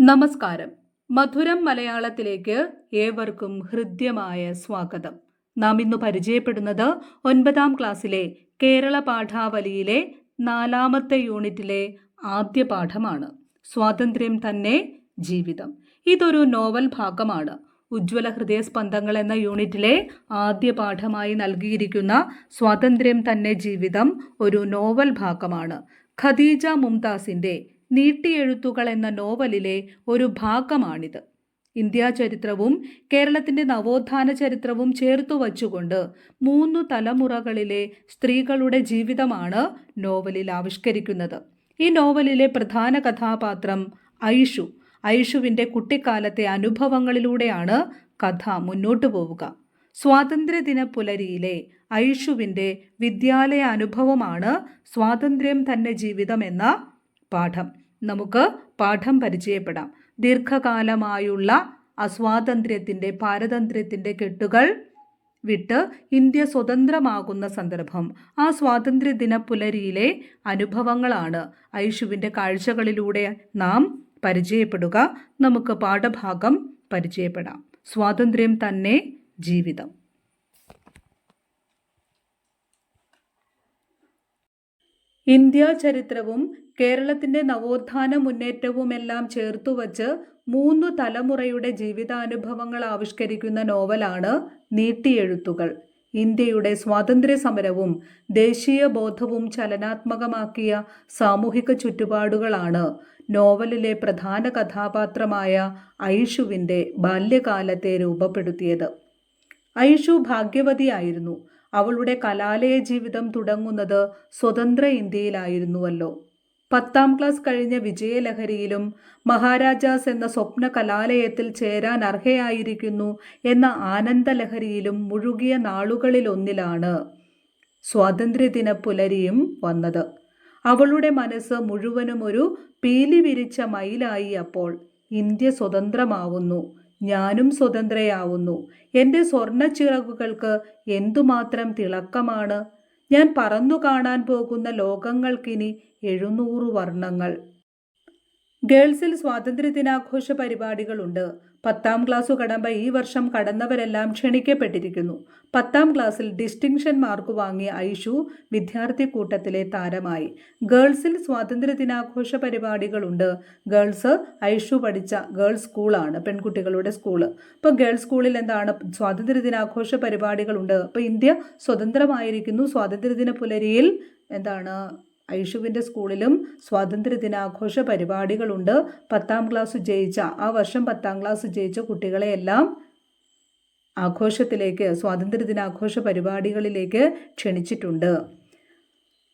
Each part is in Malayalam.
നമസ്കാരം. മധുരം മലയാളത്തിലേക്ക് ഏവർക്കും ഹൃദ്യമായ സ്വാഗതം. നാം ഇന്ന് പരിചയപ്പെടുന്നത് ഒൻപതാം ക്ലാസ്സിലെ കേരള പാഠാവലിയിലെ നാലാമത്തെ യൂണിറ്റിലെ ആദ്യ പാഠമാണ്. സ്വാതന്ത്ര്യം തന്നെ ജീവിതം. ഇതൊരു നോവൽ ഭാഗമാണ്. ഉജ്ജ്വല ഹൃദയസ്പന്ദങ്ങൾ എന്ന യൂണിറ്റിലെ ആദ്യ പാഠമായി നൽകിയിരിക്കുന്ന സ്വാതന്ത്ര്യം തന്നെ ജീവിതം ഒരു നോവൽ ഭാഗമാണ്. ഖദീജ മുംതാസിന്റെ നീട്ടിയെഴുത്തുകൾ എന്ന നോവലിലെ ഒരു ഭാഗമാണിത്. ഇന്ത്യാ ചരിത്രവും കേരളത്തിന്റെ നവോത്ഥാന ചരിത്രവും ചേർത്തു വച്ചുകൊണ്ട് മൂന്നു തലമുറകളിലെ സ്ത്രീകളുടെ ജീവിതമാണ് നോവലിൽ ആവിഷ്കരിക്കുന്നത്. ഈ നോവലിലെ പ്രധാന കഥാപാത്രം ഐഷു. ഐഷുവിന്റെ കുട്ടിക്കാലത്തെ അനുഭവങ്ങളിലൂടെയാണ് കഥ മുന്നോട്ടു പോവുക. സ്വാതന്ത്ര്യദിന പുലരിയിലെ ഐഷുവിന്റെ വിദ്യാലയ അനുഭവമാണ് സ്വാതന്ത്ര്യം തന്നെ ജീവിതം എന്ന പാഠം. നമുക്ക് പാഠം പരിചയപ്പെടാം. ദീർഘകാലമായുള്ള അസ്വാതന്ത്ര്യത്തിന്റെ പാരതന്ത്ര്യത്തിന്റെ കെട്ടുകൾ വിട്ട് ഇന്ത്യ സ്വതന്ത്രമാകുന്ന സന്ദർഭം. ആ സ്വാതന്ത്ര്യദിന പുലരിയിലെ അനുഭവങ്ങളാണ് ഐഷുവിന്റെ കാഴ്ചകളിലൂടെ നാം പരിചയപ്പെടുക. നമുക്ക് പാഠഭാഗം പരിചയപ്പെടാം. സ്വാതന്ത്ര്യം തന്നെ ജീവിതം. ഇന്ത്യ ചരിത്രവും കേരളത്തിന്റെ നവോത്ഥാന മുന്നേറ്റവുമെല്ലാം ചേർത്തുവച്ച് മൂന്നു തലമുറയുടെ ജീവിതാനുഭവങ്ങൾ ആവിഷ്കരിക്കുന്ന നോവലാണ് നീട്ടിയെഴുത്തുകൾ. ഇന്ത്യയുടെ സ്വാതന്ത്ര്യ സമരവും ദേശീയ ബോധവും ചലനാത്മകമാക്കിയ സാമൂഹിക ചുറ്റുപാടുകളാണ് നോവലിലെ പ്രധാന കഥാപാത്രമായ ഐഷുവിന്റെ ബാല്യകാലത്തെ രൂപപ്പെടുത്തിയത്. ഐഷു ഭാഗ്യവതിയായിരുന്നു. അവളുടെ കലാലയ ജീവിതം തുടങ്ങുന്നത് സ്വതന്ത്ര ഇന്ത്യയിലായിരുന്നുവല്ലോ. പത്താം ക്ലാസ് കഴിഞ്ഞ വിജയലഹരിയിലും മഹാരാജാസ് എന്ന സ്വപ്ന കലാലയത്തിൽ ചേരാൻ അർഹയായിരിക്കുന്നു എന്ന ആനന്ദലഹരിയിലും മുഴുകിയ നാളുകളിലൊന്നിലാണ് സ്വാതന്ത്ര്യദിന പുലരിയും വന്നത്. അവളുടെ മനസ്സ് മുഴുവനും ഒരു പീലി വിരിച്ച മയിലായി അപ്പോൾ ഇന്ത്യ സ്വതന്ത്രമാവുന്നു ഞാനും സ്വതന്ത്രയാവുന്നു. എന്റെ സ്വർണ ചിറകുകൾക്ക് എന്തുമാത്രം തിളക്കമാണ്. ഞാൻ പറന്നു കാണാൻ പോകുന്ന ലോകങ്ങൾക്കിനി എഴുന്നൂറ് വർണങ്ങൾ. ഗേൾസിൽ സ്വാതന്ത്ര്യദിനാഘോഷ പരിപാടികളുണ്ട് പത്താം ക്ലാസ് കടമ്പ ഈ വർഷം കടന്നവരെല്ലാം ക്ഷണിക്കപ്പെട്ടിരിക്കുന്നു. പത്താം ക്ലാസ്സിൽ ഡിസ്റ്റിങ്ഷൻ മാർക്ക് വാങ്ങിയ ഐഷു വിദ്യാർത്ഥി കൂട്ടത്തിലെ താരമായി. ഗേൾസിൽ സ്വാതന്ത്ര്യദിനാഘോഷ പരിപാടികളുണ്ട് ഗേൾസ് ഐഷു പഠിച്ച ഗേൾസ് സ്കൂളാണ് പെൺകുട്ടികളുടെ സ്കൂൾ. ഇപ്പോൾ ഗേൾസ് സ്കൂളിൽ എന്താണ് സ്വാതന്ത്ര്യദിനാഘോഷ പരിപാടികളുണ്ട് ഇപ്പോൾ ഇന്ത്യ സ്വതന്ത്രമായിരിക്കുന്നു. സ്വാതന്ത്ര്യദിന പുലരിയിൽ എന്താണ് ഐഷുവിന്റെ സ്കൂളിലും സ്വാതന്ത്ര്യ ദിനാഘോഷ പരിപാടികളുണ്ട്. പത്താം ക്ലാസ് ജയിച്ച ആ വർഷം പത്താം ക്ലാസ് ജയിച്ച കുട്ടികളെയെല്ലാം ആഘോഷത്തിലേക്ക് സ്വാതന്ത്ര്യ ദിനാഘോഷ പരിപാടികളിലേക്ക് ക്ഷണിച്ചിട്ടുണ്ട്.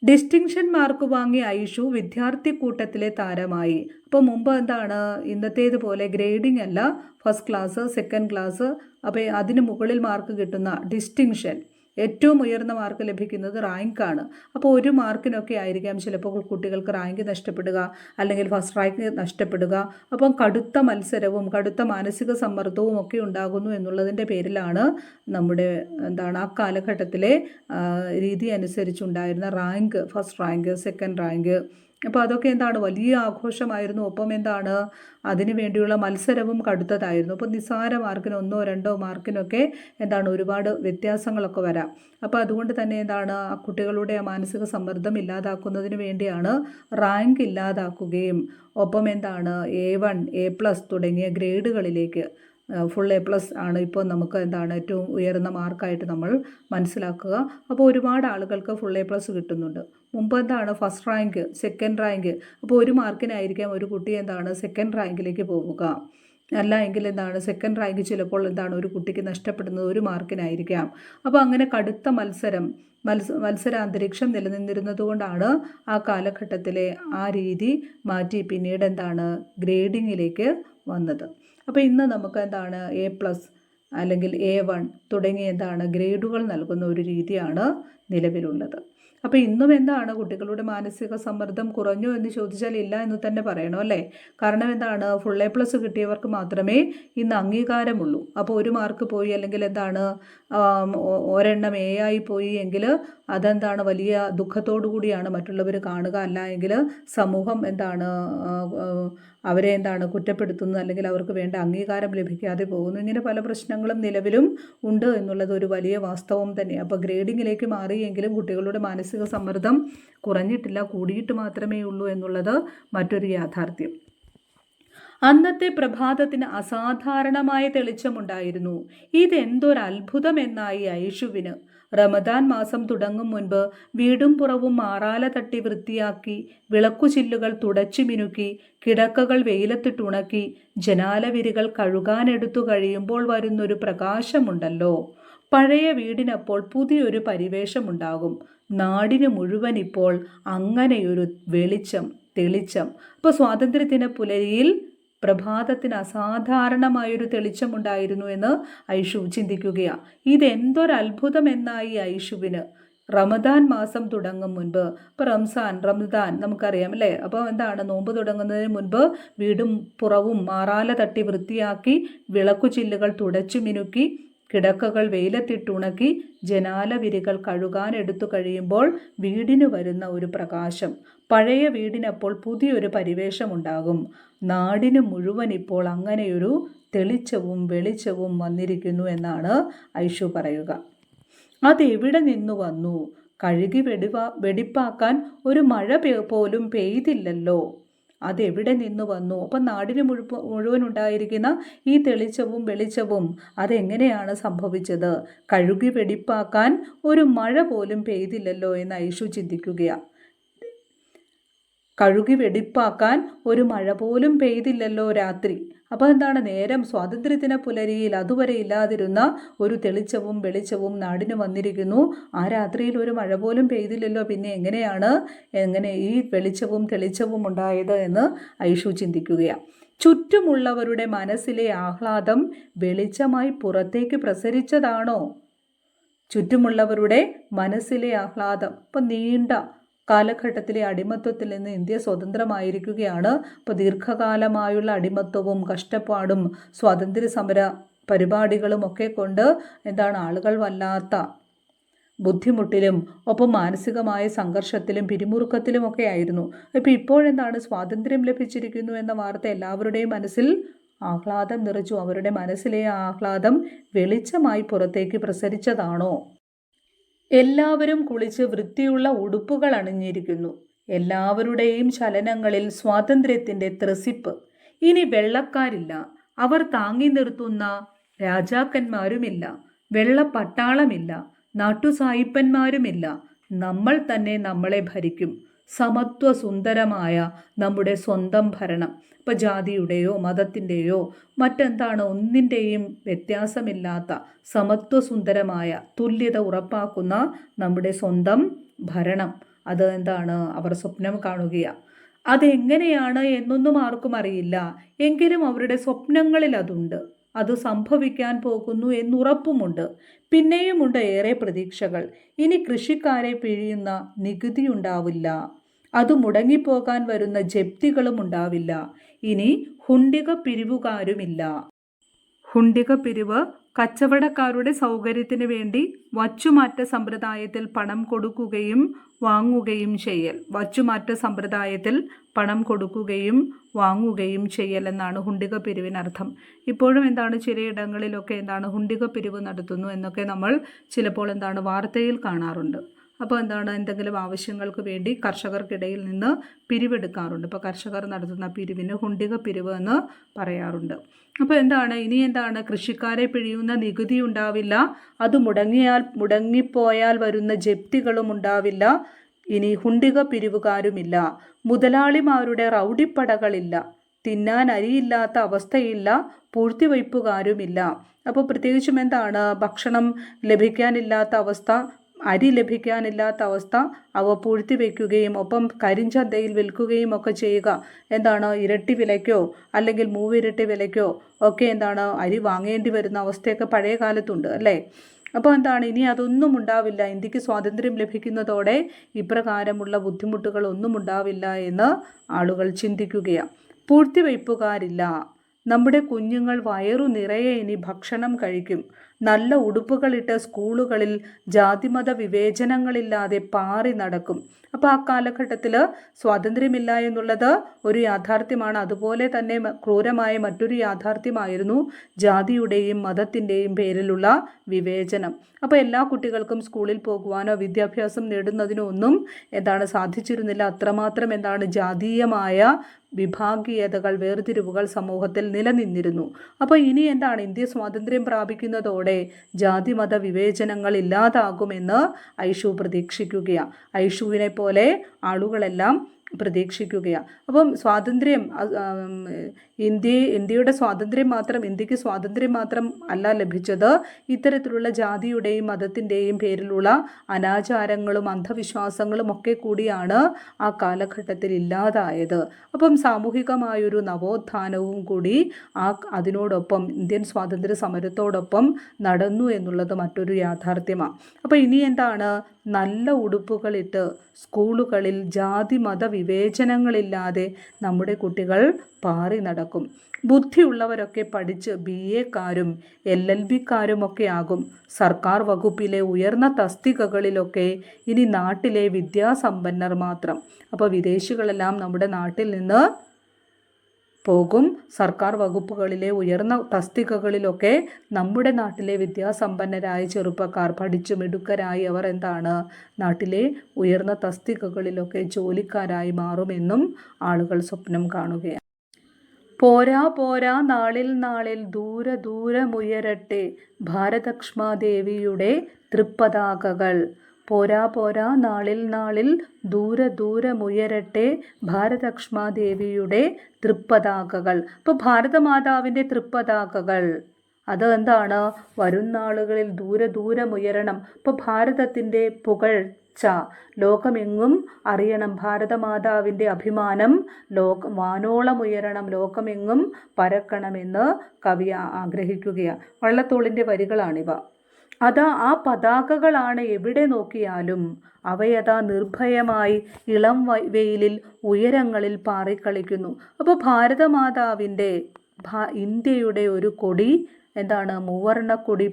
ഡിസ്റ്റിങ്ഷൻ മാർക്ക് വാങ്ങിയ ഐഷു വിദ്യാർത്ഥി കൂട്ടത്തിലെ താരമായി. അപ്പോൾ മുമ്പ് എന്താണ്? ഇന്നത്തേതുപോലെ ഗ്രേഡിംഗ് അല്ല. ഫസ്റ്റ് ക്ലാസ് സെക്കൻഡ് ക്ലാസ് അപ്പോൾ അതിന് മുകളിൽ മാർക്ക് കിട്ടുന്ന ഡിസ്റ്റിങ്ഷൻ. ഏറ്റവും ഉയർന്ന മാർക്ക് ലഭിക്കുന്നത് റാങ്കാണ്. അപ്പോൾ ഒരു മാർക്കിനൊക്കെ ആയിരിക്കാം ചിലപ്പോൾ കുട്ടികൾക്ക് റാങ്ക് നഷ്ടപ്പെടുക അല്ലെങ്കിൽ ഫസ്റ്റ് റാങ്ക് നഷ്ടപ്പെടുക. അപ്പം കടുത്ത മത്സരവും കടുത്ത മാനസിക സമ്മർദ്ദവും ഒക്കെ ഉണ്ടാകുന്നു എന്നുള്ളതിന്റെ പേരിലാണ് നമ്മുടെ എന്താണ് ആ കാലഘട്ടത്തിലെ രീതി അനുസരിച്ചുണ്ടായിരുന്ന rank first rank second rank. അപ്പോൾ അതൊക്കെ എന്താണ്? വലിയ ആഘോഷമായിരുന്നു. ഒപ്പം എന്താണ്? അതിനു വേണ്ടിയുള്ള മത്സരവും കടുത്തതായിരുന്നു. അപ്പോൾ നിസ്സാര മാർക്കിന് ഒന്നോ രണ്ടോ മാർക്കിനൊക്കെ എന്താണ്? ഒരുപാട് വ്യത്യാസങ്ങളൊക്കെ വരാം. അപ്പോൾ അതുകൊണ്ട് തന്നെ എന്താണ്? ആ കുട്ടികളുടെ മാനസിക സമ്മർദ്ദം ഇല്ലാതാക്കുന്നതിന് വേണ്ടിയാണ് റാങ്ക് ഇല്ലാതാക്കുകയും ഒപ്പം എന്താണ്? എ വൺ എ പ്ലസ് തുടങ്ങിയ ഗ്രേഡുകളിലേക്ക് ഫുൾ എ പ്ലസ് ആണ് ഇപ്പോൾ നമുക്ക് എന്താണ് ഏറ്റവും ഉയർന്ന മാർക്കായിട്ട് നമ്മൾ മനസ്സിലാക്കുക. അപ്പോൾ ഒരുപാട് ആളുകൾക്ക് ഫുൾ എ പ്ലസ് കിട്ടുന്നുണ്ട്. മുമ്പ് എന്താണ് ഫസ്റ്റ് റാങ്ക് സെക്കൻഡ് റാങ്ക് അപ്പോൾ ഒരു മാർക്കിനായിരിക്കാം ഒരു കുട്ടി എന്താണ് സെക്കൻഡ് റാങ്കിലേക്ക് പോവുക. അല്ല എങ്കിൽ എന്താണ് സെക്കൻഡ് റാങ്ക് ചിലപ്പോൾ എന്താണ് ഒരു കുട്ടിക്ക് നഷ്ടപ്പെടുന്നത് ഒരു മാർക്കിനായിരിക്കാം. അപ്പോൾ അങ്ങനെ കടുത്ത മത്സരം മത്സ മത്സരാന്തരീക്ഷം നിലനിന്നിരുന്നത് കൊണ്ടാണ് ആ കാലഘട്ടത്തിലെ ആ രീതി മാറ്റി പിന്നീട് എന്താണ് ഗ്രേഡിങ്ങിലേക്ക് വന്നത്. അപ്പോൾ ഇന്ന് നമുക്ക് എന്താണ് എ പ്ലസ് അല്ലെങ്കിൽ എ വൺ തുടങ്ങിയ എന്താണ് ഗ്രേഡുകൾ നൽകുന്ന ഒരു രീതിയാണ് നിലവിലുള്ളത്. അപ്പോൾ ഇന്നും എന്താണ് കുട്ടികളുടെ മാനസിക സമ്മർദ്ദം കുറഞ്ഞു എന്ന് ചോദിച്ചാൽ ഇല്ല എന്ന് തന്നെ പറയണം അല്ലേ? കാരണം എന്താണ്? ഫുൾ എ പ്ലസ് കിട്ടിയവർക്ക് മാത്രമേ ഇന്ന് അംഗീകാരമുള്ളൂ. അപ്പോൾ ഒരു മാർക്ക് പോയി അല്ലെങ്കിൽ എന്താണ്? ഒരെണ്ണം എ ആയി പോയി എങ്കിൽ അതെന്താണ് വലിയ ദുഃഖത്തോടു കൂടിയാണ് മറ്റുള്ളവർ കാണുക. അല്ല എങ്കിൽ സമൂഹം എന്താണ് അവരെ എന്താണ് കുറ്റപ്പെടുത്തുന്നത് അല്ലെങ്കിൽ അവർക്ക് വേണ്ട അംഗീകാരം ലഭിക്കാതെ പോകുന്നു. ഇങ്ങനെ പല പ്രശ്നങ്ങളും നിലവിലും ഉണ്ട് എന്നുള്ളത് ഒരു വലിയ വാസ്തവം തന്നെ അപ്പോൾ ഗ്രേഡിങ്ങിലേക്ക് മാറിയെങ്കിലും കുട്ടികളുടെ മാനസിക സമ്മർദ്ദം കുറഞ്ഞിട്ടില്ല കൂടിയിട്ട് മാത്രമേ ഉള്ളൂ എന്നുള്ളത് മറ്റൊരു യാഥാർത്ഥ്യം. അന്നത്തെ പ്രഭാതത്തിന് അസാധാരണമായ തെളിച്ചമുണ്ടായിരുന്നു. ഇതെന്തൊരു അത്ഭുതമെന്നായി ഐഷുവിന്. റമദാൻ മാസം തുടങ്ങും മുൻപ് വീടും പുറവും മാറാല തട്ടി വൃത്തിയാക്കി വിളക്കുചില്ലുകൾ തുടച്ചു മിനുക്കി കിടക്കകൾ വെയിലത്തിട്ടുണക്കി ജനാലവിരികൾ കഴുകാനെടുത്തു കഴിയുമ്പോൾ വരുന്നൊരു പ്രകാശമുണ്ടല്ലോ. പഴയ വീടിനപ്പോൾ പുതിയൊരു പരിവേഷമുണ്ടാകും. നാടിന് മുഴുവൻ ഇപ്പോൾ അങ്ങനെയൊരു വെളിച്ചം തെളിച്ചം. അപ്പോൾ സ്വാതന്ത്ര്യദിന പുലരിയിൽ പ്രഭാതത്തിന് അസാധാരണമായൊരു തെളിച്ചമുണ്ടായിരുന്നു എന്ന് ഐഷു ചിന്തിക്കുകയാണ് ഇതെന്തൊരത്ഭുതം എന്നായി ഐഷുവിന്. റമദാൻ മാസം തുടങ്ങും മുൻപ് ഇപ്പോൾ റംസാൻ റംസാൻ നമുക്കറിയാം അല്ലേ? അപ്പോൾ എന്താണ്? നോമ്പ് തുടങ്ങുന്നതിന് മുൻപ് വീടും പുറവും മാറാല തട്ടി വൃത്തിയാക്കി വിളക്കു ചില്ലുകൾ തുടച്ചു മിനുക്കി കിടക്കകൾ വെയിലത്തിട്ടുണക്കി ജനാലവിരികൾ കഴുകാൻ എടുത്തു കഴിയുമ്പോൾ വീടിന് വരുന്ന ഒരു പ്രകാശം. പഴയ വീടിനപ്പോൾ പുതിയൊരു പരിവേഷമുണ്ടാകും. നാടിന് മുഴുവൻ ഇപ്പോൾ അങ്ങനെയൊരു തെളിച്ചവും വെളിച്ചവും വന്നിരിക്കുന്നു എന്നാണ് ഐഷു പറയുക. അതെവിടെ നിന്നു വന്നു? കഴുകി വെടിവ വെടിപ്പാക്കാൻ ഒരു മഴ പോലും പെയ്തില്ലല്ലോ. അതെവിടെ നിന്ന് വന്നു? അപ്പം നാടിന് മുഴുവ മുഴുവൻ ഉണ്ടായിരിക്കുന്ന ഈ തെളിച്ചവും വെളിച്ചവും അതെങ്ങനെയാണ് സംഭവിച്ചത്? കഴുകി വെടിപ്പാക്കാൻ ഒരു മഴ പോലും പെയ്തില്ലല്ലോ എന്ന് ഐഷു ചിന്തിക്കുകയാണ് കഴുകി വെടിപ്പാക്കാൻ ഒരു മഴ പോലും പെയ്തില്ലല്ലോ രാത്രി. അപ്പോൾ എന്താണ് നേരം? സ്വാതന്ത്ര്യദിന പുലരിയിൽ അതുവരെ ഇല്ലാതിരുന്ന ഒരു തെളിച്ചവും വെളിച്ചവും നാടിന് വന്നിരിക്കുന്നു. ആ രാത്രിയിൽ ഒരു മഴ പോലും പെയ്തില്ലല്ലോ. പിന്നെ എങ്ങനെയാണ് എങ്ങനെ ഈ വെളിച്ചവും തെളിച്ചവും ഉണ്ടായത് എന്ന് ഐഷു ചിന്തിക്കുകയാണ്. ചുറ്റുമുള്ളവരുടെ മനസ്സിലെ ആഹ്ലാദം വെളിച്ചമായി പുറത്തേക്ക് പ്രസരിച്ചതാണോ? ചുറ്റുമുള്ളവരുടെ മനസ്സിലെ ആഹ്ലാദം ഇപ്പം നീണ്ട കാലഘട്ടത്തിലെ അടിമത്വത്തിൽ നിന്ന് ഇന്ത്യ സ്വതന്ത്രമായിരിക്കുകയാണ്. ഇപ്പോൾ ദീർഘകാലമായുള്ള അടിമത്വവും കഷ്ടപ്പാടും സ്വാതന്ത്ര്യ സമര പരിപാടികളും ഒക്കെ കൊണ്ട് എന്താണ് ആളുകൾ വല്ലാത്ത ബുദ്ധിമുട്ടിലും ഒപ്പം മാനസികമായ സംഘർഷത്തിലും പിരിമുറുക്കത്തിലും ഒക്കെ ആയിരുന്നു. ഇപ്പോൾ ഇപ്പോഴെന്താണ് സ്വാതന്ത്ര്യം ലഭിച്ചിരിക്കുന്നു എന്ന വാർത്ത എല്ലാവരുടെയും മനസ്സിൽ ആഹ്ലാദം നിറച്ചു. അവരുടെ മനസ്സിലെ ആഹ്ലാദം വെളിച്ചമായി പുറത്തേക്ക് പ്രസരിച്ചതാണോ? എല്ലാവരും കുളിച്ച് വൃത്തിയുള്ള ഉടുപ്പുകൾ അണിഞ്ഞിരിക്കുന്നു. എല്ലാവരുടെയും ചലനങ്ങളിൽ സ്വാതന്ത്ര്യത്തിന്റെ ത്രസിപ്പ്. ഇനി വെള്ളക്കാരില്ല. അവർ താങ്ങി നിർത്തുന്ന രാജാക്കന്മാരുമില്ല. വെള്ളപ്പട്ടാളമില്ല. നാട്ടുസായിപ്പന്മാരുമില്ല. നമ്മൾ തന്നെ നമ്മളെ ഭരിക്കും. സമത്വ സുന്ദരമായ നമ്മുടെ സ്വന്തം ഭരണം. ഇപ്പം ജാതിയുടെയോ മതത്തിന്റെയോ മറ്റെന്താണ് ഒന്നിന്റെയും വ്യത്യാസമില്ലാത്ത സമത്വസുന്ദരമായ തുല്യത ഉറപ്പാക്കുന്ന നമ്മുടെ സ്വന്തം ഭരണം. അത് എന്താണ്? അവർ സ്വപ്നം കാണുകയാണ് അതെങ്ങനെയാണ് എന്നൊന്നും ആർക്കും അറിയില്ല. എങ്കിലും അവരുടെ സ്വപ്നങ്ങളിൽ അതുണ്ട്. അത് സംഭവിക്കാൻ പോകുന്നു എന്നുറപ്പുമുണ്ട്. പിന്നെയുമുണ്ട് ഏറെ പ്രതീക്ഷകൾ. ഇനി കൃഷിക്കാരെ പിഴിയുന്ന നികുതി ഉണ്ടാവില്ല. അത് മുടങ്ങിപ്പോകാൻ വരുന്ന ജപ്തികളും ഉണ്ടാവില്ല. ഇനി ഹുണ്ടിക പിരിവുകാരുമില്ല. ഹുണ്ടിക പിരിവ് കച്ചവടക്കാരുടെ സൗകര്യത്തിന് വേണ്ടി വച്ചുമാറ്റ സമ്പ്രദായത്തിൽ പണം കൊടുക്കുകയും വാങ്ങുകയും ചെയ്യൽ. വച്ചുമാറ്റ സമ്പ്രദായത്തിൽ പണം കൊടുക്കുകയും വാങ്ങുകയും ചെയ്യൽ എന്നാണ് ഹുണ്ടിക പിരിവിനർത്ഥം. ഇപ്പോഴും എന്താണ് ചിലയിടങ്ങളിലൊക്കെ എന്താണ് ഹുണ്ടിക പിരിവ് നടത്തുന്നു എന്നൊക്കെ നമ്മൾ ചിലപ്പോൾ എന്താണ് വാർത്തയിൽ കാണാറുണ്ട്. അപ്പോൾ എന്താണ് എന്തെങ്കിലും ആവശ്യങ്ങൾക്ക് വേണ്ടി കർഷകർക്കിടയിൽ നിന്ന് പിരിവെടുക്കാറുണ്ട്. ഇപ്പോൾ കർഷകർ നടത്തുന്ന പിരിവിന് ഹുണ്ടിക പിരിവ് എന്ന് പറയാറുണ്ട്. അപ്പോൾ എന്താണ്? ഇനി എന്താണ്? കൃഷിക്കാരെ പിഴിയുന്ന നികുതി ഉണ്ടാവില്ല. അത് മുടങ്ങിയാൽ മുടങ്ങിപ്പോയാൽ വരുന്ന ജപ്തികളും ഉണ്ടാവില്ല. ഇനി ഹുണ്ടിക പിരിവുകാരുമില്ല. മുതലാളിമാരുടെ റൗഡിപ്പടകളില്ല. തിന്നാൻ അരിയില്ലാത്ത അവസ്ഥയില്ല. പൂഴ്ത്തിവയ്പ്പുകാരുമില്ല. അപ്പോൾ പ്രത്യേകിച്ചും എന്താണ്? ഭക്ഷണം ലഭിക്കാനില്ലാത്ത അവസ്ഥ അരി ലഭിക്കാനില്ലാത്ത അവസ്ഥ അവ പൂഴ്ത്തി വയ്ക്കുകയും ഒപ്പം കരിഞ്ചന്തയിൽ വിൽക്കുകയും ഒക്കെ ചെയ്യുക. എന്താണ്? ഇരട്ടി വിലയ്ക്കോ അല്ലെങ്കിൽ മൂവിരട്ടി വിലയ്ക്കോ ഒക്കെ എന്താണ്? അരി വാങ്ങേണ്ടി വരുന്ന അവസ്ഥയൊക്കെ പഴയ കാലത്തുണ്ട് അല്ലേ? അപ്പോൾ എന്താണ്? ഇനി അതൊന്നും ഉണ്ടാവില്ല. ഇന്ത്യയ്ക്ക് സ്വാതന്ത്ര്യം ലഭിക്കുന്നതോടെ ഇപ്രകാരമുള്ള ബുദ്ധിമുട്ടുകൾ ഒന്നും ഉണ്ടാവില്ല എന്ന് ആളുകൾ ചിന്തിക്കുകയാണ്. പൂഴ്ത്തിവയ്പ്പുകാരില്ല നമ്മുടെ കുഞ്ഞുങ്ങൾ വയറു നിറയെ ഇനി ഭക്ഷണം കഴിക്കും. നല്ല ഉടുപ്പുകളിട്ട് സ്കൂളുകളിൽ ജാതിമത വിവേചനങ്ങളില്ലാതെ പാറി നടക്കും. അപ്പോൾ ആ കാലഘട്ടത്തിൽ സ്വാതന്ത്ര്യമില്ല എന്നുള്ളത് ഒരു യാഥാർത്ഥ്യമാണ്. അതുപോലെ തന്നെ ക്രൂരമായ മറ്റൊരു യാഥാർത്ഥ്യമായിരുന്നു ജാതിയുടെയും മതത്തിന്റെയും പേരിലുള്ള വിവേചനം. അപ്പോൾ എല്ലാ കുട്ടികൾക്കും സ്കൂളിൽ പോകുവാനോ വിദ്യാഭ്യാസം നേടുന്നതിനോ ഒന്നും എന്താണ് സാധിച്ചിരുന്നില്ല. അത്രമാത്രം എന്താണ് ജാതീയമായ വിഭാഗീയതകൾ വേർതിരിവുകൾ സമൂഹത്തിൽ നിലനിന്നിരുന്നു. അപ്പോൾ ഇനി എന്താണ്? ഇന്ത്യ സ്വാതന്ത്ര്യം പ്രാപിക്കുന്നതോടെ ജാതിമത വിവേചനങ്ങൾ ഇല്ലാതാകുമെന്ന് ഐഷു പ്രതീക്ഷിക്കുകയാണ്. ഐഷുവിനെ പോലെ ആളുകളെല്ലാം പ്രതീക്ഷിക്കുകയാണ് അപ്പം സ്വാതന്ത്ര്യം ഇന്ത്യ ഇന്ത്യയുടെ സ്വാതന്ത്ര്യം മാത്രം ഇന്ത്യയ്ക്ക് സ്വാതന്ത്ര്യം മാത്രം അല്ല ലഭിച്ചത് ഇത്തരത്തിലുള്ള ജാതിയുടെയും മതത്തിന്റെയും പേരിലുള്ള അനാചാരങ്ങളും അന്ധവിശ്വാസങ്ങളും ഒക്കെ കൂടിയാണ് ആ കാലഘട്ടത്തിൽ ഇല്ലാതായത്. അപ്പം സാമൂഹികമായൊരു നവോത്ഥാനവും കൂടി ആ അതിനോടൊപ്പം ഇന്ത്യൻ സ്വാതന്ത്ര്യ സമരത്തോടൊപ്പം നടന്നു എന്നുള്ളത് മറ്റൊരു യാഥാർത്ഥ്യമാണ് അപ്പോൾ ഇനി എന്താണ് നല്ല ഉടുപ്പുകളിട്ട് സ്കൂളുകളിൽ ജാതി മത വിവേചനങ്ങളില്ലാതെ നമ്മുടെ കുട്ടികൾ പാറി നടക്കും. ബുദ്ധിയുള്ളവരൊക്കെ പഠിച്ച് ബി എക്കാരും എൽ എൽ ബിക്കാരുമൊക്കെ ആകും. സർക്കാർ വകുപ്പിലെ ഉയർന്ന തസ്തികകളിലൊക്കെ ഇനി നാട്ടിലെ വിദ്യാസമ്പന്നർ മാത്രം. അപ്പോൾ വിദേശികളെല്ലാം നമ്മുടെ നാട്ടിൽ നിന്ന് പോകും. സർക്കാർ വകുപ്പുകളിലെ ഉയർന്ന തസ്തികകളിലൊക്കെ നമ്മുടെ നാട്ടിലെ വിദ്യാസമ്പന്നരായ ചെറുപ്പക്കാർ പഠിച്ചു മിടുക്കരായി അവർ എന്താണ്? നാട്ടിലെ ഉയർന്ന തസ്തികകളിലൊക്കെ ജോലിക്കാരായി മാറുമെന്നും ആളുകൾ സ്വപ്നം കാണുകയാണ്. പോരാ പോരാ നാളിൽ നാളിൽ ദൂര ദൂരമുയരട്ടെ. ഭാരതക്ഷ്മാദേവിയുടെ തൃപ്പതാകകൾ. പോരാ പോരാ നാളിൽ നാളിൽ ദൂര ദൂരമുയരട്ടെ ഭാരതക്ഷ്മാദേവിയുടെ തൃപ്പതാകകൾ. ഇപ്പോൾ ഭാരതമാതാവിന്റെ തൃപ്പതാകകൾ. അത് എന്താണ് വരും നാളുകളിൽ ദൂരെ ദൂരമുയരണം. ഇപ്പോൾ ഭാരതത്തിന്റെ പുകഴ്ച. ലോകമെങ്ങും അറിയണം ഭാരതമാതാവിന്റെ അഭിമാനം. ലോക വാനോളമുയരണം. ലോകമെങ്ങും പരക്കണമെന്ന് കവി ആഗ്രഹിക്കുകയാണ് വള്ളത്തോളിന്റെ വരികളാണിവ. അതാ ആ പതാകകളാണ് എവിടെ നോക്കിയാലും അവയതാ നിർഭയമായി ഇളം വെയിലിൽ ഉയരങ്ങളിൽ പാറിക്കളിക്കുന്നു. അപ്പോൾ ഭാരതമാതാവിന്റെ ഇന്ത്യയുടെ ഒരു കൊടി എന്താണ് മൂവർണ കൊടി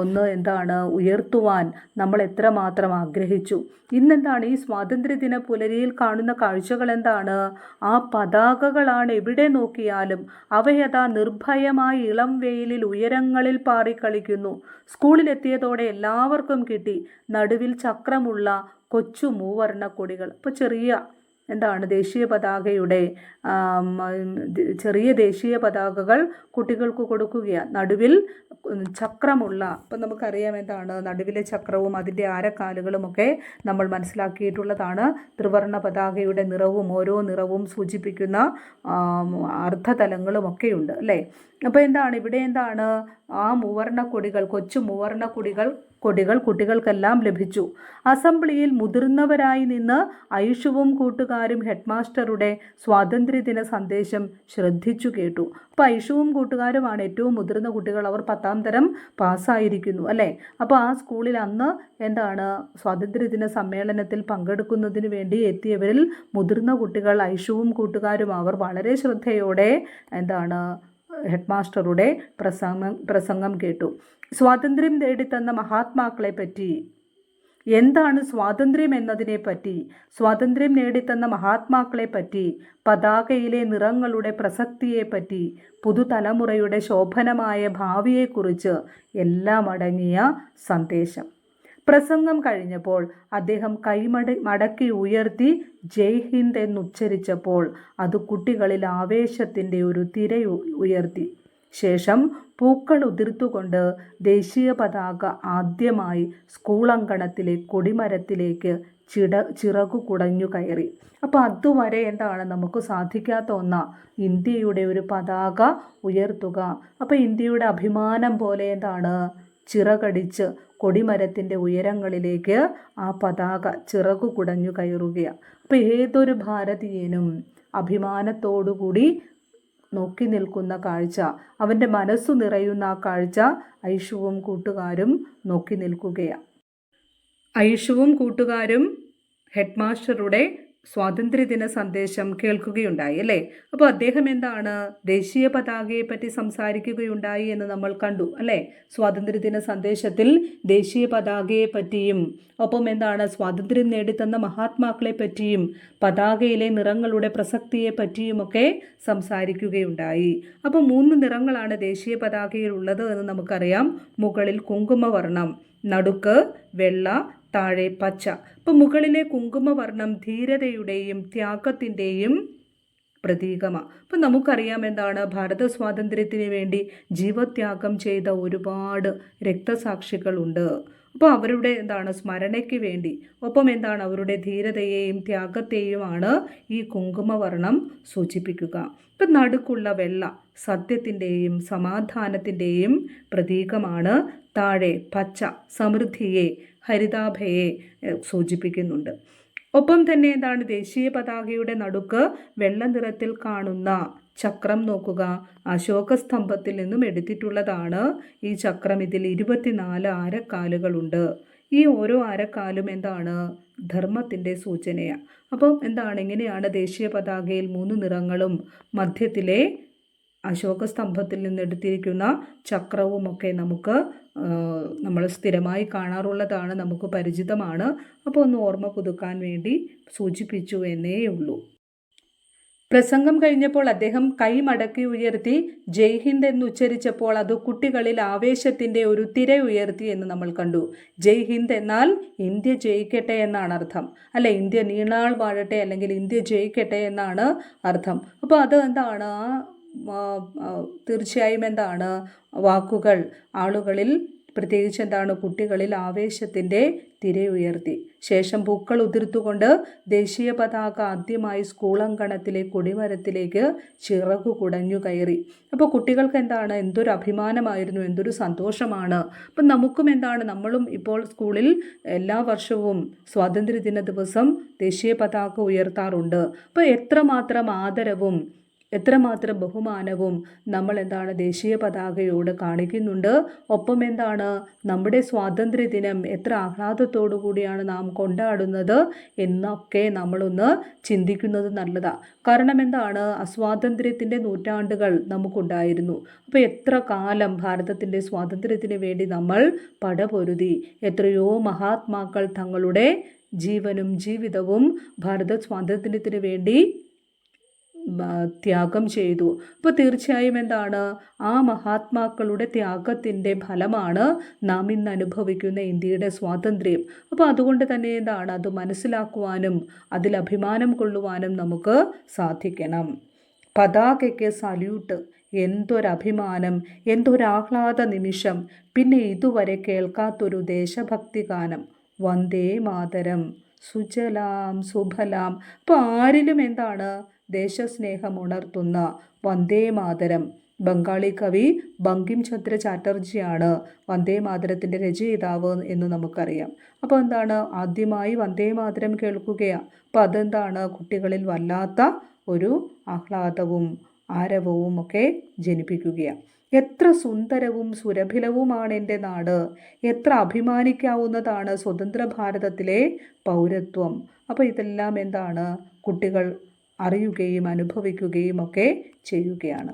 ഒന്ന് എന്താണ് ഉയർത്തുവാൻ നമ്മൾ എത്രമാത്രം ആഗ്രഹിച്ചു. ഇന്നെന്താണ് ഈ സ്വാതന്ത്ര്യദിന പുലരിയിൽ കാണുന്ന കാഴ്ചകൾ എന്താണ്? ആ പതാകകളാണ് എവിടെ നോക്കിയാലും അവയതാ നിർഭയമായി ഇളം വെയിലിൽ ഉയരങ്ങളിൽ പാറിക്കളിക്കുന്നു സ്കൂളിലെത്തിയതോടെ എല്ലാവർക്കും കിട്ടി നടുവിൽ ചക്രമുള്ള കൊച്ചു മൂവർണ കൊടികൾ. ഇപ്പോൾ ചെറിയ എന്താണ് ദേശീയ പതാകയുടെ ചെറിയ ദേശീയ പതാകകൾ കുട്ടികൾക്ക് കൊടുക്കുകയാണ്. നടുവിൽ ചക്രമുള്ള ഇപ്പം നമുക്കറിയാം എന്താണ് നടുവിലെ ചക്രവും അതിന്റെ ആരക്കാലുകളുമൊക്കെ നമ്മൾ മനസ്സിലാക്കിയിട്ടുള്ളതാണ്. ത്രിവർണ പതാകയുടെ നിറവും ഓരോ നിറവും സൂചിപ്പിക്കുന്ന അർത്ഥതലങ്ങളുമൊക്കെയുണ്ട് അല്ലേ? അപ്പോൾ എന്താണ് ഇവിടെ എന്താണ് ആ മൂവർണ കൊടികൾ കൊച്ചു മൂവർണ കൊടികൾ കൊടികൾ കുട്ടികൾക്കെല്ലാം ലഭിച്ചു. അസംബ്ലിയിൽ മുതിർന്നവരായി നിന്ന് ഐഷുവും കൂട്ടുകാരും ഹെഡ്മാസ്റ്ററുടെ സ്വാതന്ത്ര്യദിന സന്ദേശം ശ്രദ്ധിച്ചു കേട്ടു. അപ്പോൾ ഐഷുവും കൂട്ടുകാരുമാണ് ഏറ്റവും മുതിർന്ന കുട്ടികൾ. അവർ പത്താം തരം പാസ്സായിരിക്കുന്നു അല്ലേ? അപ്പോൾ ആ സ്കൂളിൽ അന്ന് എന്താണ് സ്വാതന്ത്ര്യദിന സമ്മേളനത്തിൽ പങ്കെടുക്കുന്നതിന് വേണ്ടി എത്തിയവരിൽ മുതിർന്ന കുട്ടികൾ ഐഷുവും കൂട്ടുകാരും. അവർ വളരെ ശ്രദ്ധയോടെ എന്താണ് ഹെഡ്മാസ്റ്ററുടെ പ്രസംഗം പ്രസംഗം കേട്ടു. സ്വാതന്ത്ര്യം നേടിത്തന്ന മഹാത്മാക്കളെ പറ്റി എന്താണ് സ്വാതന്ത്ര്യം എന്നതിനെ പറ്റി സ്വാതന്ത്ര്യം നേടിത്തന്ന മഹാത്മാക്കളെ പറ്റി പതാകയിലെ നിറങ്ങളുടെ പ്രസക്തിയെപ്പറ്റി പുതുതലമുറയുടെ ശോഭനമായ ഭാവിയെക്കുറിച്ച് എല്ലാം അടങ്ങിയ സന്ദേശം. പ്രസംഗം കഴിഞ്ഞപ്പോൾ അദ്ദേഹം കൈമട മടക്കി ഉയർത്തി ജയ് ഹിന്ദ് എന്നുച്ചരിച്ചപ്പോൾ അത് കുട്ടികളിൽ ആവേശത്തിന്റെ ഒരു തിര ഉയർത്തി. ശേഷം പൂക്കൾ ഉതിർത്തുകൊണ്ട് ദേശീയ പതാക ആദ്യമായി സ്കൂൾ അങ്കണത്തിലെ കൊടിമരത്തിലേക്ക് ചിട ചിറകു കുടഞ്ഞു കയറി. അപ്പോൾ അതുവരെ എന്താണ് നമുക്ക് സാധിക്കാത്ത ഒന്ന? ഇന്ത്യയുടെ ഒരു പതാക ഉയർത്തുക. അപ്പോൾ ഇന്ത്യയുടെ അഭിമാനം പോലെ എന്താണ്? ചിറകടിച്ച് കൊടിമരത്തിന്റെ ഉയരങ്ങളിലേക്ക് ആ പതാക ചിറകു കുടഞ്ഞു കയറുകയാണ് അപ്പോൾ ഏതൊരു ഭാരതീയനും അഭിമാനത്തോടുകൂടി നോക്കി നിൽക്കുന്ന കാഴ്ച അവന്റെ മനസ്സ് നിറയുന്ന ആ കാഴ്ച ഐഷുവും കൂട്ടുകാരും നോക്കി നിൽക്കുകയാണ് ഐഷുവും കൂട്ടുകാരും ഹെഡ്മാസ്റ്ററുടെ സ്വാതന്ത്ര്യദിന സന്ദേശം കേൾക്കുകയുണ്ടായി അല്ലേ? അപ്പോൾ അദ്ദേഹം എന്താണ് ദേശീയ പതാകയെ പറ്റി സംസാരിക്കുകയുണ്ടായി എന്ന് നമ്മൾ കണ്ടു അല്ലേ? സ്വാതന്ത്ര്യദിന സന്ദേശത്തിൽ ദേശീയ പതാകയെ പറ്റിയും ഒപ്പം എന്താണ് സ്വാതന്ത്ര്യം നേടിത്തന്ന മഹാത്മാക്കളെ പറ്റിയും പതാകയിലെ നിറങ്ങളുടെ പ്രസക്തിയെ പറ്റിയുമൊക്കെ സംസാരിക്കുകയുണ്ടായി. അപ്പോൾ മൂന്ന് നിറങ്ങളാണ് ദേശീയ പതാകയിൽ ഉള്ളത് എന്ന് നമുക്കറിയാം. മുകളിൽ കുങ്കുമവർണം നടുക്ക് വെള്ള താഴെ പച്ച. ഇപ്പം മുകളിലെ കുങ്കുമവർണം ധീരതയുടെയും ത്യാഗത്തിന്റെയും പ്രതീകമാണ് അപ്പം നമുക്കറിയാം എന്താണ്? ഭാരത സ്വാതന്ത്ര്യത്തിന് വേണ്ടി ജീവത്യാഗം ചെയ്ത ഒരുപാട് രക്തസാക്ഷികളുണ്ട്. അപ്പോൾ അവരുടെ എന്താണ്? സ്മരണയ്ക്ക് വേണ്ടി. ഒപ്പം എന്താണ്? അവരുടെ ധീരതയെയും ത്യാഗത്തെയുമാണ് ഈ കുങ്കുമവർണം സൂചിപ്പിക്കുക. ഇപ്പം നടുക്കുള്ള വെള്ള സത്യത്തിന്റെയും സമാധാനത്തിന്റെയും പ്രതീകമാണ്. താഴെ പച്ച സമൃദ്ധിയെ ഹരിതാഭയെ സൂചിപ്പിക്കുന്നുണ്ട്. ഒപ്പം തന്നെ എന്താണ് ദേശീയ പതാകയുടെ നടുക്ക് വെള്ള നിറത്തിൽ കാണുന്ന ചക്രം നോക്കുക. അശോക സ്തംഭത്തിൽ നിന്നും എടുത്തിട്ടുള്ളതാണ് ഈ ചക്രം. ഇതിൽ ഇരുപത്തിനാല് ആരക്കാലുകളുണ്ട്. ഈ ഓരോ ആരക്കാലും എന്താണ്? ധർമ്മത്തിന്റെ സൂചനയാണ് അപ്പം എന്താണ്? ഇങ്ങനെയാണ് ദേശീയ പതാകയിൽ മൂന്ന് നിറങ്ങളും മധ്യത്തിലെ അശോക സ്തംഭത്തിൽ നിന്ന് എടുത്തിരിക്കുന്ന ചക്രവുമൊക്കെ നമുക്ക് നമ്മൾ സ്ഥിരമായി കാണാറുള്ളതാണ് നമുക്ക് പരിചിതമാണ്. അപ്പോൾ ഒന്ന് ഓർമ്മ പുതുക്കാൻ വേണ്ടി സൂചിപ്പിച്ചു എന്നേ ഉള്ളൂ. പ്രസംഗം കഴിഞ്ഞപ്പോൾ അദ്ദേഹം കൈ മടക്കി ഉയർത്തി ജയ് ഹിന്ദ് എന്ന് ഉച്ചരിച്ചപ്പോൾ അത് കുട്ടികളിൽ ആവേശത്തിന്റെ ഒരു തിര ഉയർത്തി എന്ന് നമ്മൾ കണ്ടു. ജയ് ഹിന്ദ് എന്നാൽ ഇന്ത്യ ജയിക്കട്ടെ എന്നാണ് അർത്ഥം. അല്ല ഇന്ത്യ നീണാൾ വാഴട്ടെ അല്ലെങ്കിൽ ഇന്ത്യ ജയിക്കട്ടെ എന്നാണ് അർത്ഥം. അപ്പോൾ അത് എന്താണ്? ആ തീർച്ചയായും എന്താണ് വാക്കുകൾ ആളുകളിൽ പ്രത്യേകിച്ച് എന്താണ് കുട്ടികളിൽ ആവേശത്തിന്റെ തിരയുയർത്തി ശേഷം പൂക്കൾ ഉതിർത്തുകൊണ്ട് ദേശീയ പതാക ആദ്യമായി സ്കൂളങ്കണത്തിലെ കൊടിമരത്തിലേക്ക് ചിറകു കുടഞ്ഞു കയറി. അപ്പോൾ കുട്ടികൾക്ക് എന്താണ് എന്തൊരു അഭിമാനമായിരുന്നു എന്തൊരു സന്തോഷമാണ്. അപ്പം നമുക്കും എന്താണ് നമ്മളും ഇപ്പോൾ സ്കൂളിൽ എല്ലാ വർഷവും സ്വാതന്ത്ര്യദിന ദിവസം ദേശീയ പതാക ഉയർത്താറുണ്ട്. അപ്പോൾ എത്രമാത്രം ആദരവും എത്രമാത്രം ബഹുമാനവും നമ്മൾ എന്താണ് ദേശീയ പതാകയോട് കാണിക്കുന്നുണ്ട്? ഒപ്പം എന്താണ് നമ്മുടെ സ്വാതന്ത്ര്യ ദിനം എത്ര ആഹ്ലാദത്തോടു കൂടിയാണ് നാം കൊണ്ടാടുന്നത് എന്നൊക്കെ നമ്മളൊന്ന് ചിന്തിക്കുന്നത് നല്ലതാണ് കാരണം എന്താണ്? അസ്വാതന്ത്ര്യത്തിന്റെ നൂറ്റാണ്ടുകൾ നമുക്കുണ്ടായിരുന്നു. അപ്പോൾ എത്ര കാലം ഭാരതത്തിന്റെ സ്വാതന്ത്ര്യത്തിന് വേണ്ടി നമ്മൾ പടപൊരുതി? എത്രയോ മഹാത്മാക്കൾ തങ്ങളുടെ ജീവനും ജീവിതവും ഭാരത സ്വാതന്ത്ര്യത്തിന് വേണ്ടി ത്യാഗം ചെയ്തു. അപ്പോൾ തീർച്ചയായും എന്താണ്? ആ മഹാത്മാക്കളുടെ ത്യാഗത്തിന്റെ ഫലമാണ് നാം ഇന്ന് അനുഭവിക്കുന്ന ഇന്ത്യയുടെ സ്വാതന്ത്ര്യം. അപ്പോൾ അതുകൊണ്ട് തന്നെ എന്താണ്? അത് മനസ്സിലാക്കുവാനും അതിൽ അഭിമാനം കൊള്ളുവാനും നമുക്ക് സാധിക്കണം. പതാകയ്ക്ക് സല്യൂട്ട് എന്തൊരഭിമാനം എന്തൊരാഹ്ലാദ നിമിഷം പിന്നെ ഇതുവരെ കേൾക്കാത്തൊരു ദേശഭക്തി ഗാനം വന്ദേ മാതരം. സുജലാം സുഫലാം അപ്പോൾ ആരിലും എന്താണ്? ദേശസ്നേഹം ഉണർത്തുന്ന വന്ദേ മാതരം. ബംഗാളി കവി ബങ്കിം ചന്ദ്ര ചാറ്റർജിയാണ് വന്ദേ മാതരത്തിന്റെ രചയിതാവ് എന്ന് നമുക്കറിയാം. അപ്പോൾ എന്താണ്? ആദ്യമായി വന്ദേ മാതരം കേൾക്കുകയാണ് അപ്പോൾ അതെന്താണ്? കുട്ടികളിൽ വല്ലാത്ത ഒരു ആഹ്ലാദവും ആരവവും ഒക്കെ ജനിപ്പിക്കുകയാണ് എത്ര സുന്ദരവും സുരഭിലവുമാണ് എന്റെ നാട്. എത്ര അഭിമാനിക്കാവുന്നതാണ് സ്വതന്ത്ര ഭാരതത്തിലെ പൗരത്വം. അപ്പോൾ ഇതെല്ലാം എന്താണ്? കുട്ടികൾ അറിയുകയും അനുഭവിക്കുകയും ഒക്കെ ചെയ്യുകയാണ്.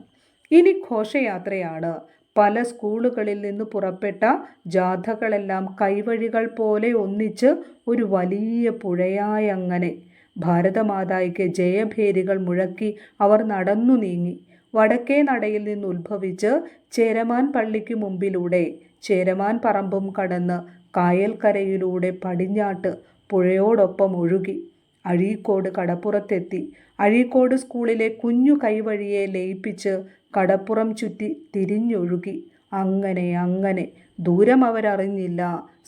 ഇനി ഘോഷയാത്രയാണ്. പല സ്കൂളുകളിൽ നിന്ന് പുറപ്പെട്ട ജാഥകളെല്ലാം കൈവഴികൾ പോലെ ഒന്നിച്ച് ഒരു വലിയ പുഴയായി അങ്ങനെ ഭാരതമാതായ്ക്ക് ജയഭേരികൾ മുഴക്കി അവർ നടന്നു നീങ്ങി. വടക്കേ നടയിൽ നിന്ന് ഉത്ഭവിച്ച് ചേരമാൻ പള്ളിക്ക് മുമ്പിലൂടെ ചേരമാൻ പറമ്പും കടന്ന് കായൽക്കരയിലൂടെ പടിഞ്ഞാട്ട് പുഴയോടൊപ്പം ഒഴുകി അഴീക്കോട് കടപ്പുറത്തെത്തി. അഴീക്കോട് സ്കൂളിലെ കുഞ്ഞു കൈവഴിയെ ലയിപ്പിച്ച് കടപ്പുറം ചുറ്റി തിരിഞ്ഞൊഴുകി. അങ്ങനെ അങ്ങനെ. ദൂരം അവരറിഞ്ഞില്ല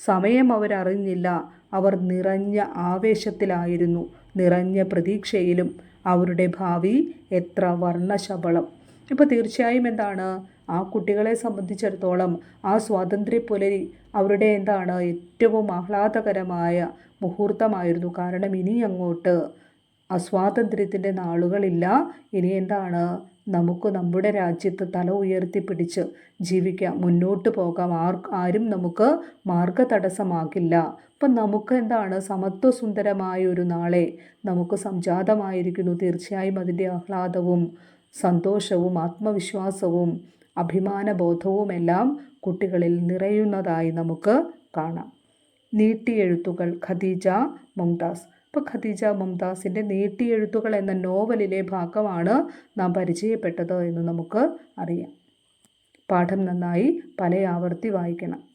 സമയം അവരറിഞ്ഞില്ല. അവർ നിറഞ്ഞ ആവേശത്തിലായിരുന്നു നിറഞ്ഞ പ്രതീക്ഷയിലും. അവരുടെ ഭാവി എത്ര വർണശബളം. ഇപ്പോൾ തീർച്ചയായും എന്താണ്? ആ കുട്ടികളെ സംബന്ധിച്ചിടത്തോളം ആ സ്വാതന്ത്ര്യ പുലരി അവരുടെ എന്താണ് ഏറ്റവും ആഹ്ലാദകരമായ മുഹൂർത്തമായിരുന്നു. കാരണം ഇനി അങ്ങോട്ട് ആ സ്വാതന്ത്ര്യത്തിന്റെ നാളുകളില്ല. ഇനി എന്താണ് നമുക്ക് നമ്മുടെ രാജ്യത്ത് തല ഉയർത്തിപ്പിടിച്ച് ജീവിക്കാം. മുന്നോട്ട് പോകാം. ആർ ആരും നമുക്ക് മാർഗതടസ്സമാകില്ല. അപ്പം നമുക്ക് എന്താണ്? സമത്വസുന്ദരമായ ഒരു നാളെ നമുക്ക് സംജാതമായിരിക്കുന്നു. തീർച്ചയായും അതിന്റെ ആഹ്ലാദവും സന്തോഷവും ആത്മവിശ്വാസവും അഭിമാനബോധവുമെല്ലാം കുട്ടികളിൽ നിറയുന്നതായി നമുക്ക് കാണാം. നീട്ടിയെഴുത്തുകൾ ഖദീജ മുംതാസ്. ഇപ്പോൾ ഖദീജ മുംതാസിന്റെ നീട്ടിയെഴുത്തുകൾ എന്ന നോവലിലെ ഭാഗമാണ് നാം പരിചയപ്പെട്ടത് എന്ന് നമുക്ക് അറിയാം. പാഠം നന്നായി പല ആവർത്തി വായിക്കണം.